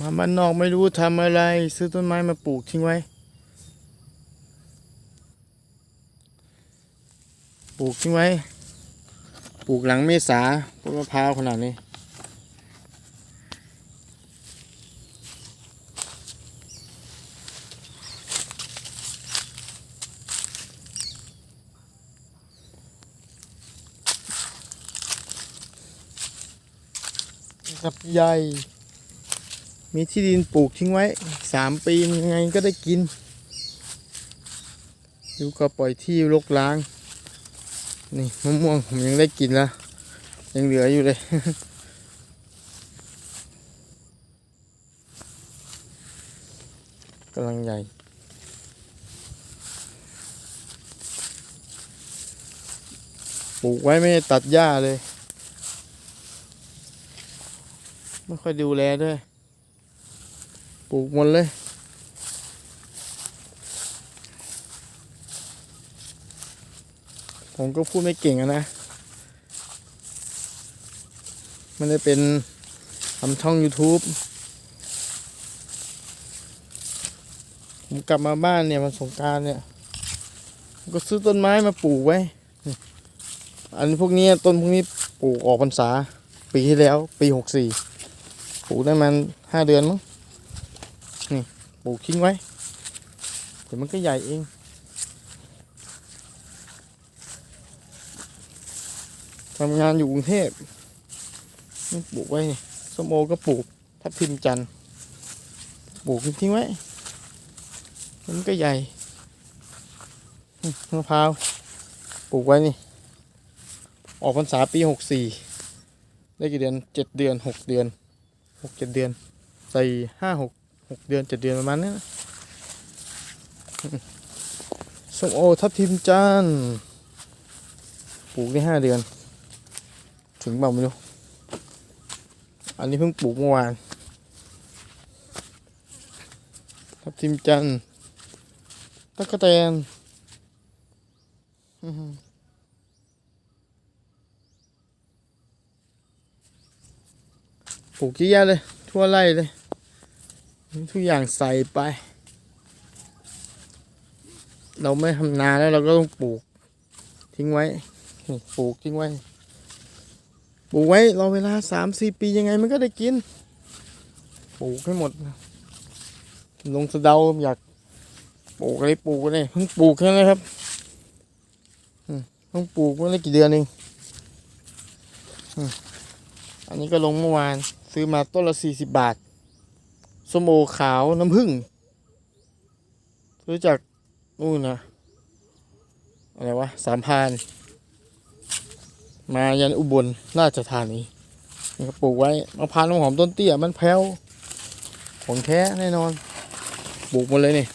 มาบ้านนอกไม่รู้ทำอะไร ซื้อต้นไม้มาปลูกทิ้งไว้ ปลูกทิ้งไว้ ปลูกหลังเมษาต้นมะพร้าวขนาดนี้กับใหญ่ มีที่ดินปลูกทิ้งไว้สามปียังไงก็ได้กินดูก็ปล่อยที่รกร้าง นี่มะม่วงผมยังได้กินล้วยังเหลืออยู่เลยกำลังใหญ่ปลูกไว้ไม่ตัดหญ้าเลย ไม่ค่อยดูแลด้วย ปลูกหมดเลย ผมก็พูดไม่เก่งอะนะ มันได้เป็นทำช่อง YouTube ผมกลับมาบ้านเนี่ยมันสงการเนี่ย ก็ซื้อต้นไม้มาปลูกไว้ อันพวกนี้ต้นพวกนี้ปลูกออกพรรษา ปีที่แล้ว ปีหกสี่ปลูกได้มันห้าเดือนมั้ง ปลูกทิ้งไว้เดี๋ยวมันก็ใหญ่เองทำงานอยู่กรุงเทพนี่ปลูกไว้นี่ส้มโอก็ปลูกทับทิมจันปลูกทิ้งไว้ มันก็ใหญ่มะพร้าวปลูกไว้นี่ ออกพรรษาปีหกสี่ได้กี่เดือนเจ็ดเดือนหกเดือนหกเจ็ดเดือนใส่ห้าหก หกเดือนเจ็ดเดือนประมาณนี้นะส้มโอทับทิมจานปลูกได้ห้าเดือน ถึงเปล่าไม่รู้ อันนี้เพิ่งปลูกเมื่อวาน ทับทิมจันตะกะแตนปลูกเยอะแยะเลย ทั่วไร่เลย ทุกอย่างใส่ไป เราไม่ทำนาแล้วเราก็ต้องปลูก ทิ้งไว้ปลูกทิ้งไว้ปลูกไว้รอเวลาสามสี่ปียังไงมันก็ได้กิน ปลูกให้หมด ลงสะเดาอยากปลูกอะไรปลูกเลยเพิ่งปลูกแค่นั้นครับเพิ่งปลูกเมื่อไม่กี่เดือนเองอันนี้ก็ลงเมื่อวานซื้อมาต้นละสี่สิบบาท สมโอขาวน้ำผึ้งซื้อจากนู่นนะอะไรวะสามพาน มายันอุบลราชธานีนี่ก็ปลูกไว้มะพร้าวน้ำหอมต้นเตี้ยมันแพ้ว ของแท้แน่นอน ปลูกหมดเลยนี่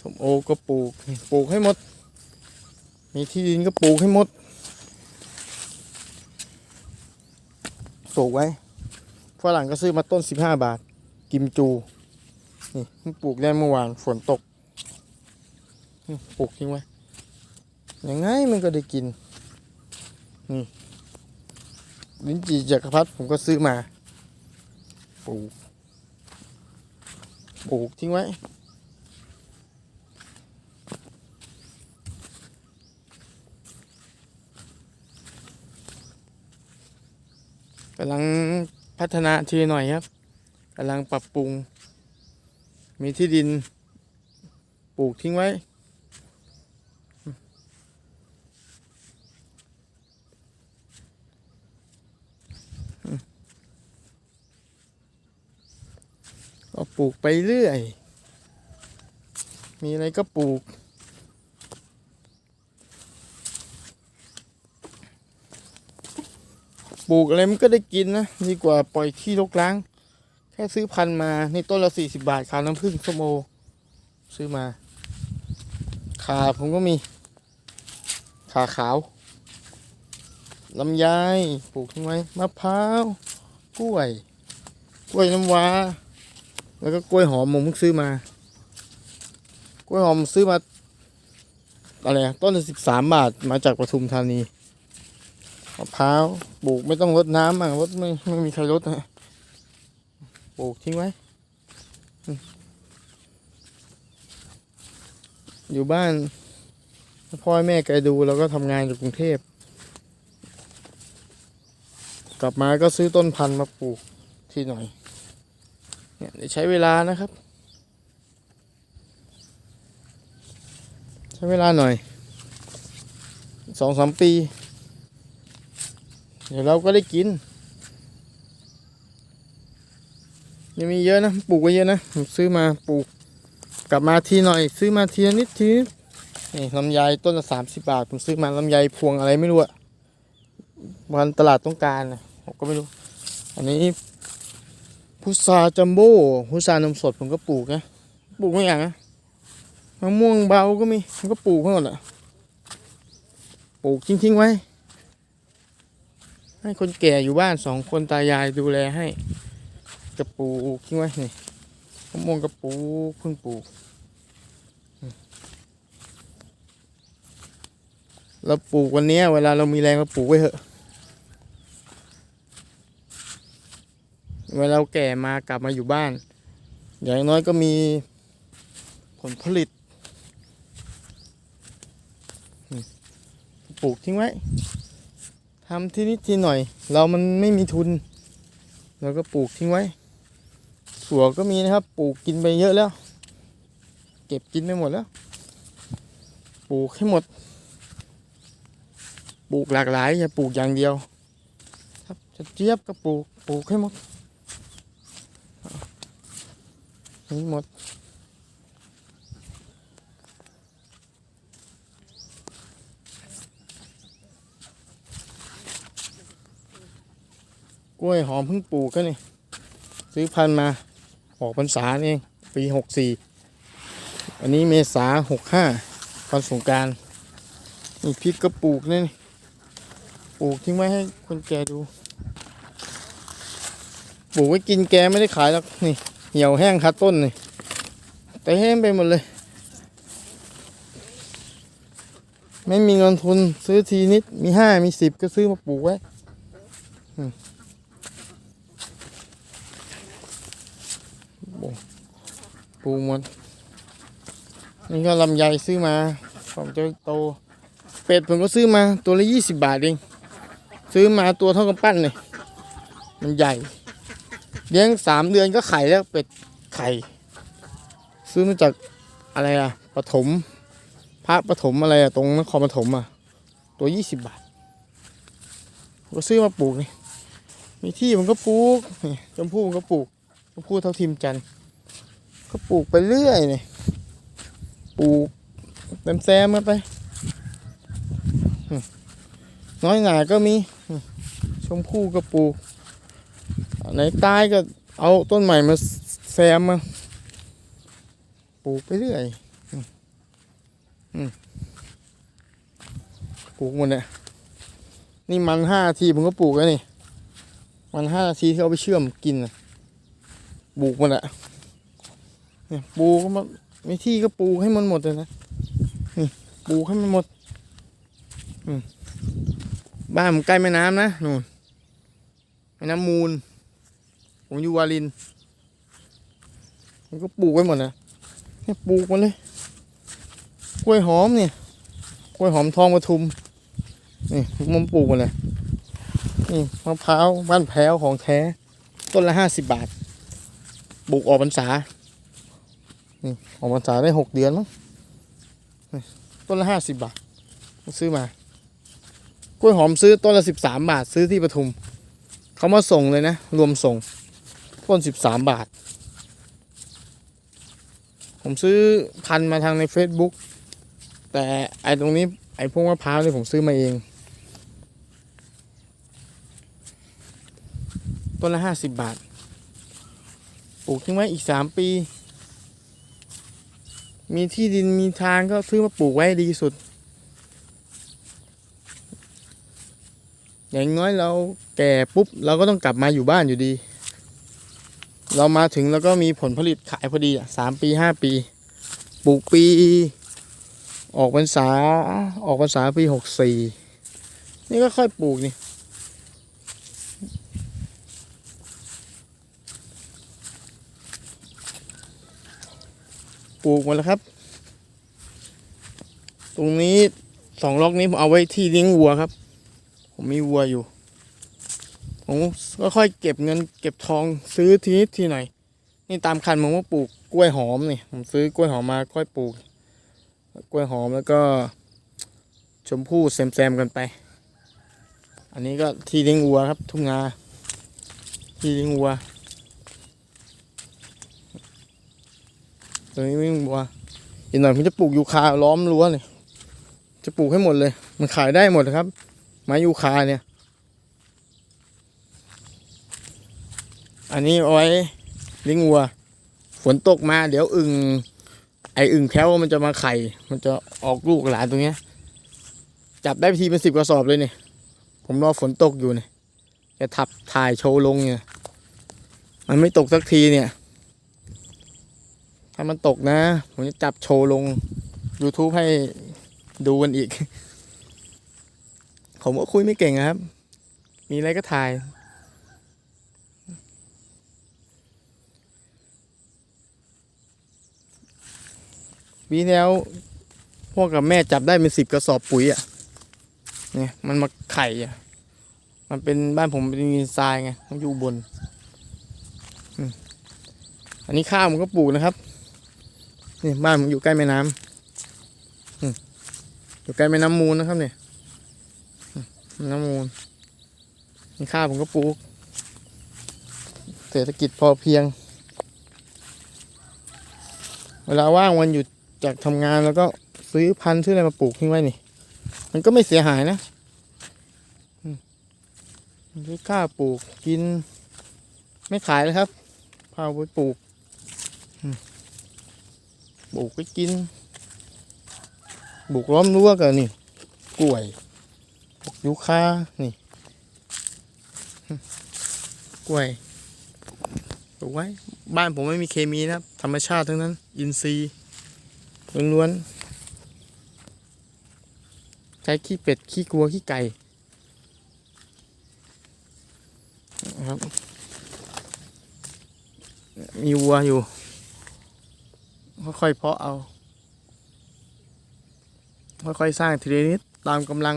สมโอก็ปลูกปลูกให้หมด มีที่ดินก็ปลูกให้หมดปลูกไว้ฝรั่งก็ซื้อมาต้นสิบห้าบาท กิมจูนี่เพิ่งปลูกได้เมื่อวานฝนตกปลูกทิ้งไว้ยังไงมันก็ได้กินนี่ลิ้นจี่จักรพรรดิผมก็ซื้อมาปลูกปลูกทิ้งไว้กำลังพัฒนาทีหน่อยครับำลังปรับปรุง มีที่ดินปลูกทิ้งไว้ ก็ปลูกไปเรื่อย มีอะไรก็ปลูกปลูกอะไรมันก็ได้กินนะดีกว่าปล่อยที่รกร้าง ค่ซื้อพันมาในต้นละสี่สิบาทขาวน้ำผึ้งส้มโอซื้อมา ขาผมก็มี ขาขาวลำไยปลูกทิ้งไว้มะพร้าว กล้วย กล้วยน้ำว้า แล้วก็กล้วยหอมผมเพิ่งซื้อมา กล้วยหอมซื้อมาอะไรต้นละสิบสามบาทมาจากปทุมธานีมะพร้าวปลูกไม่ต้องรดน้ำอะรดไม่ไม่มีใครรดนะ ปลูกทิ้งไว้ อยู่บ้านพ่อแม่แกดูแล้วก็ทำงานอยู่กรุงเทพ กลับมาก็ซื้อต้นพันธุ์มาปลูกที่หน่อย เนี่ยใช้เวลานะครับ ใช้เวลาหน่อยสองสามปี เดี๋ยวเราก็ได้กิน ยังมีเยอะนะปลูกไว้เยอะนะผมซื้อมาปลูกกลับมาทีหน่อยซื้อมาทีนิดทีนี่ลำไยต้นละสามสิบบาท ผมซื้อมาลำไยพวงอะไรไม่รู้อะวันตลาดต้องการนะผมก็ไม่รู้ อันนี้พุทราจัมโบ้พุทรานมสดผมก็ปลูกนะปลูกไม่อย่างนะมะม่วงเบาก็มีผมก็ปลูกทั้งหมดอะปลูกทิ้งๆไว้ ให้คนแก่อยู่บ้านสองคนตายายดูแลให้ กระปูทิ้งไว้นี่มะม่วงกระปูเพิ่งปลูกเราปลูกวันนี้เวลาเรามีแรงเราปลูกไว้เถอะ เวลาเราแก่มากลับมาอยู่บ้าน อย่างน้อยก็มีผลผลิต ปลูกทิ้งไว้ทำทีนิดทีหน่อย เรามันไม่มีทุน เราก็ปลูกทิ้งไว้ สัวก็มีนะครับ ปลูกกินไปเยอะแล้ว เก็บกินไปหมดแล้ว ปลูกให้หมด ปลูกหลากหลายอย่าปลูกอย่างเดียว ครับจะเจี๊ยบก็ปลูกปลูกให้หมดให้หมดกล้วยหอมเพิ่งปลูกก็นี่ซื้อพันธุ์มา ออกพรรษาเองปีหกสี่อันนี้เมษาหกห้าวันสงการนี่พริกก็ปลูกนี่ปลูกทิ้งไว้ให้คนแก่ดู ปลูกไว้กินแกไม่ได้ขายหรอกนี่ เหี่ยวแห้งคาต้นนี่แต่แห้งไปหมดเลย ไม่มีเงินทุนซื้อทีนิดมีห้ามีสิบก็ซื้อมาปลูกไว้ ปลูกหมดนี่ก็ลำไยซื้อมาผมจะโต เป็ดผมก็ซื้อมาตัวละยี่สิบบาทเอง ซื้อมาตัวเท่ากับปั้นเลย มันใหญ่ เลี้ยงสามเดือนก็ไข่แล้วเป็ดไข่ ซื้อมาจากอะไรอะปฐมพระปฐมอะไรอะตรงนครปฐมอะตัวยี่สิบบาทผมก็ซื้อมาปลูกนี่มีที่มันก็ปลูกนี่ชมพู่มันก็ปลูก ชมพู่เท่าทิมจันก็ปลูกไปเรื่อยเนี่ยปลูกเต็มแซมกันไป น้อยหนาก็มี ชมพู่ก็ปลูกอันไหนตายก็เอาต้นใหม่มาแซมมาปลูกไปเรื่อยอปลูกหมดเนี่ยนี่มันห้าทีผมก็ปลูกแล้วนี่ มันห้าทีที่เอาไปเชื่อมกินน่ะ ปลูกหมดอะเนี่ยปลูกก็มามีที่ก็ปลูกให้มันหมดเลยนะนี่ปลูกให้มันหมดบ้านผมใกล้แม่น้ำนะนู่นแม่น้ำมูล ผมอยู่วารินผมก็ปลูกไว้หมดนะเนี่ยปลูกหมดเลย กล้วยหอมเนี่ย กล้วยหอมทองปทุม นี่ผมปลูกหมดเลยนี่มะพร้าวบ้านแพ้วของแท้ ต้นละห้าสิบบาท ปลูกออกพรรษานี่ออกพรรษาได้หกเดือนมั้งต้นละห้าสิบบาทซื้อมากล้วยหอมซื้อต้นละสิบสามบาทซื้อที่ปทุมเขามาส่งเลยนะ รวมส่ง ต้นสิบสามบาท ผมซื้อพันมาทางใน Facebook แต่ไอ้ตรงนี้ไอ้พวกมะพร้าวนี่ผมซื้อมาเอง ต้นละห้าสิบบาท ลูกทิ้งไว้อีกสามปี มีที่ดินมีทางก็ซื้อมาปลูกไว้ดีสุด อย่างน้อยเราแก่ปุ๊บเราก็ต้องกลับมาอยู่บ้านอยู่ดี เรามาถึงแล้วก็มีผลผลิตขายพอดีสามปีห้าปีปลูกปี ออกพรรษาออกพรรษาปีหกสี่นี่ก็ค่อยปลูกนี่ ปลูกหมดแล้วครับ ตรงนี้สองล็อกนี้ผมเอาไว้ที่เลี้ยงวัวครับ ผมมีวัวอยู่ ผมก็ค่อยเก็บเงิน เก็บทองซื้อทีนิดทีหน่อย นี่ตามคันผมก็ปลูกกล้วยหอมนี่ผมซื้อกล้วยหอมมาค่อยปลูก กล้วยหอมแล้วก็ชมพู่แซมๆกันไป อันนี้ก็ที่เลี้ยงวัวครับ ทุ่งนาที่เลี้ยงวัว ตรงนี้วิ่งวัวอีกหน่อยผมจะปลูกยูคาล้อมรั้วเลยจะปลูกให้หมดเลย มันขายได้หมดครับ ไม้ยูคาเนี่ย อันนี้เอาไว้เลี้ยงวัว ฝนตกมา เดี๋ยวอึ่งไออึ่งแพ้วมันจะมาไข่ มันจะออกลูกหลานตรงเนี้ย จับได้ทีเป็นสิบกระสอบเลยเนี่ย ผมรอฝนตกอยู่เนี่ย จะทับถ่ายโชว์ลงเนี่ย มันไม่ตกสักทีเนี่ย ถ้ามันตกนะ ผมจะจับโชว์ลง YouTube ให้ดูกันอีก ผมก็คุยไม่เก่งครับ มีอะไรก็ถ่ายปีแล้วพ่อกับแม่จับได้เป็นสิบกระสอบปุ๋ยอะ่ะ เนี่ยมันมาไข่อะ่ะ มันเป็นบ้านผมเป็นดินทรายไงมันอยู่บน อันนี้ข้าวผมก็ปลูกนะครับ นี่บ้านผมอยู่ใกล้แม่น้ำอืมอยู่ใกล้แม่น้ำมูลนะครับเนี่ยแม่น้ำมูลนี่ข้าวผมก็ปลูก เศรษฐกิจพอเพียง เวลาว่างวันหยุดจากทำงานแล้วก็ซื้อพันธุ์ซื้ออะไรมาปลูกทิ้งไว้นี่ มันก็ไม่เสียหายนะอืมซื้ข้าปลูกกิน ไม่ขายเลยครับพาไปปลูก อืมปลูกไปกินปลูกล้อมรั้วกันนี่ กล้วยปลูกยูคานี่ กล้วยปลูกไว้ บ้านผมไม่มีเคมีนะครับ ธรรมชาติทั้งนั้น อินทรีย์ล้วนๆ ใช้ขี้เป็ด ขี้กัว ขี้ไก่ครับ มีวัวอยู่ ค่อยๆเพาะเอา ค่อยๆสร้างทีละนิดตามกำลัง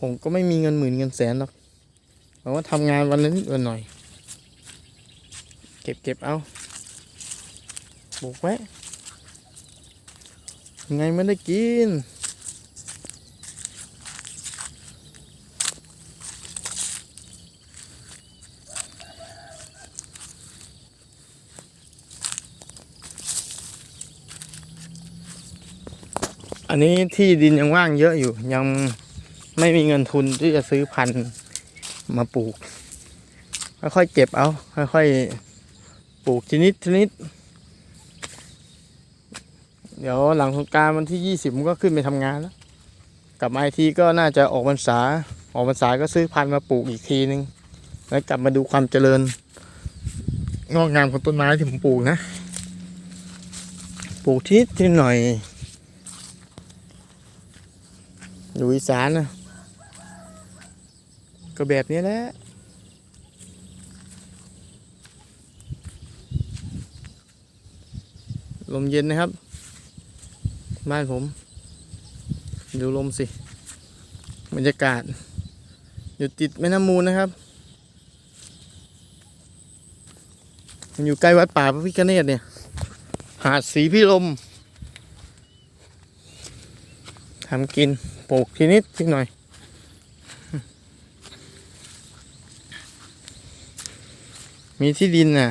ผมก็ไม่มีเงินหมื่นเงินแสนหรอกเพราะว่าทำงานวันละนิดวันหน่อย เก็บเก็บเอาปลูกไว้ยังไงไม่ได้กิน อันนี้ที่ดินยังว่างเยอะอยู่ ยังไม่มีเงินทุนที่จะซื้อพันธุ์มาปลูก ค่อยๆเก็บเอา ค่อยๆปลูกชนิดชนิด เดี๋ยวหลังสงการวันที่ยี่สิบมันก็ขึ้นไปทำงานแล้ว กลับมาอีกทีก็น่าจะออกพรรษา ออกพรรษาก็ซื้อพันธุ์มาปลูกอีกทีนึง แล้วกลับมาดูความเจริญ งอกงามของต้นไม้ที่ผมปลูกนะ ปลูกทีนิดทีหน่อย อยู่อีสานนะก็แบบนี้แหละลมเย็นนะครับ บ้านผม ดูลมสิ บรรยากาศ อยู่ติดแม่น้ำมูลนะครับมันอยู่ใกล้วัดป่าพระพิฆเนศเนี่ย หาดสีพิลม ทำกินปลูกทีนิดทีหน่อย มีที่ดินน่ะ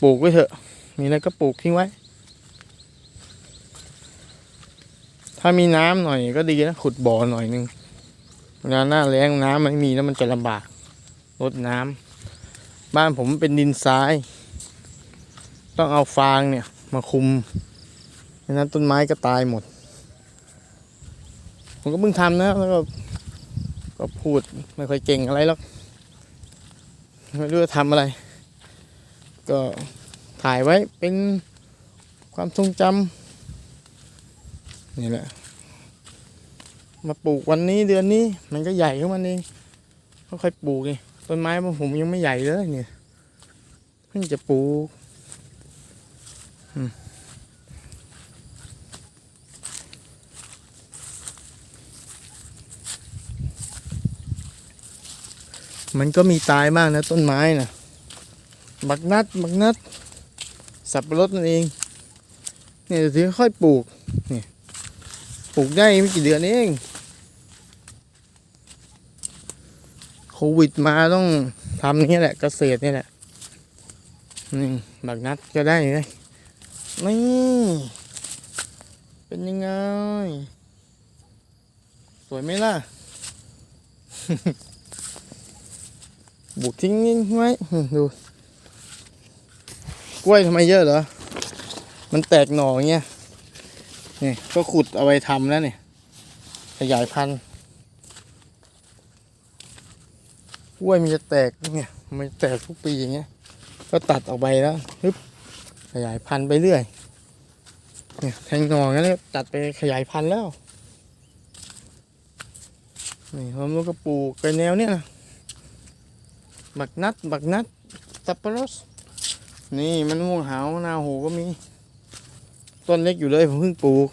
ปลูกไว้เถอะ มีอะไรก็ปลูกทิ้งไว้ ถ้ามีน้ำหน่อยก็ดีนะขุดบ่อหน่อยนึงเวลาหน้าแล้งน้ำไม่มีแล้วมันจะลำบากรดน้ำบ้านผมเป็นดินทราย ต้องเอาฟางเนี่ย มาคุมไม่นั้นต้นไม้ก็ตายหมด ผมก็เพิ่งทำนะแล้วก็ก็พูดไม่ค่อยเก่งอะไรหรอกไม่รู้จะทำอะไร ก็ถ่ายไว้เป็นความทรงจำนี่แหละ มาปลูกวันนี้เดือนนี้มันก็ใหญ่ขึ้นมาเองค่อยปลูกไงต้นไม้ผมยังไม่ใหญ่เลยเนี่ยเพิ่งจะปลูกอืม มันก็มีตายมากนะต้นไม้นะบักนัดบักนัด สับปะรดนั่นเองเนี่ยถึงค่อยปลูกเนี่ยปลูกได้ไม่กี่เดือนเองโควิดมาต้องทำนี่แหละเกษตรนี่แหละนี่บักนัดก็ได้เลยนี่เป็นยังไง สวยไหมล่ะ บุกทิ้งไว้ดูกล้วยทำไมเยอะเหรอ มันแตกหน่ออย่างเงี้ยนี่ก็ขุดเอาไว้ทำแล้วเนี่ยขยายพันธุ์กล้วยมันจะแตกเนี่ยมันแตกทุกปีอย่างเงี้ย ก็ตัดออกไปแล้วฮึบขยายพันธุ์ไปเรื่อยเนี่ยแทงหน่องั้นเลยตัดไปขยายพันธุ์แล้วนี่ผมลูกกระปลูกไปแนวเนี้ยนะ บักนัด บักนัดสับปะรดนี่มันม่วงหาวนาโหก็มี ต้นเล็กอยู่เลยผมเพิ่งปลูก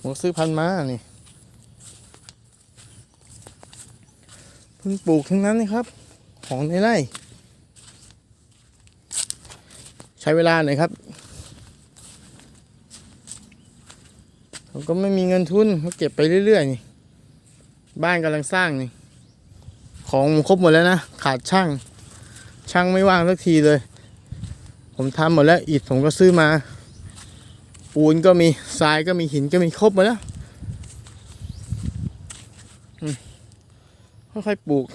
ผมซื้อพันธุ์มานี่เพิ่งปลูกทั้งนั้นนี่ครับ ของในไร่ใช้เวลาหน่อยครับผมก็ไม่มีเงินทุนก็เก็บไปเรื่อยๆนี่ บ้านกำลังสร้างนี่ ของครบหมดแล้วนะ ขาดช่าง ช่างไม่ว่างสักทีเลย ผมทำหมดแล้วอิฐผมก็ซื้อมา ปูนก็มีทรายก็มีหินก็มีครบหมดแล้วอืมค่อยๆปลูก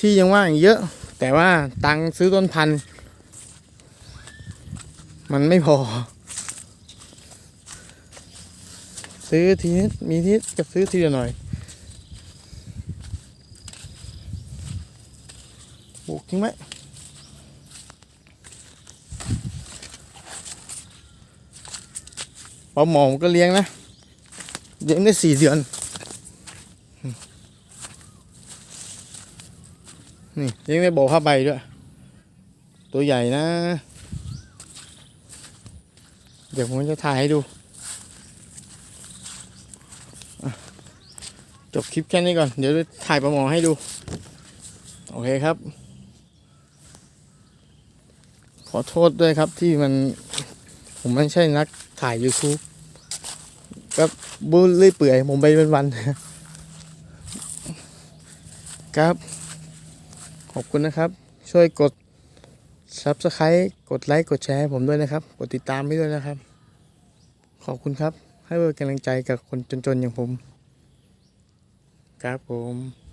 ที่ยังว่างเยอะ แต่ว่าตังค์ซื้อต้นพันธุ์มันไม่พอ ซื้อทีนิดมีทีกับซื้อทีละหน่อย ปลูก ทิ้งไว้ปลาหมอมก็เลี้ยงนะเลี้ยงได้สี่เดือน นี่เลี้ยงได้บ่อผ้าใบด้วย ตัวใหญ่นะ เดี๋ยวผมจะถ่ายให้ดูจบคลิปแค่นี้ก่อน เดี๋ยวถ่ายปลาหมอให้ดู โอเคครับ ขอโทษด้วยครับที่มันผมไม่ใช่นักถ่าย YouTube ก็บูลเลื่อยเปื่อยผมไปเป็นวันๆครับ ขอบคุณนะครับ ช่วยกด Subscribe กดไลค์ กดแชร์ผมด้วยนะครับ กดติดตามให้ด้วยนะครับ ขอบคุณครับ ให้เป็นกำลังใจกับคนจนๆ อย่างผม ครับผม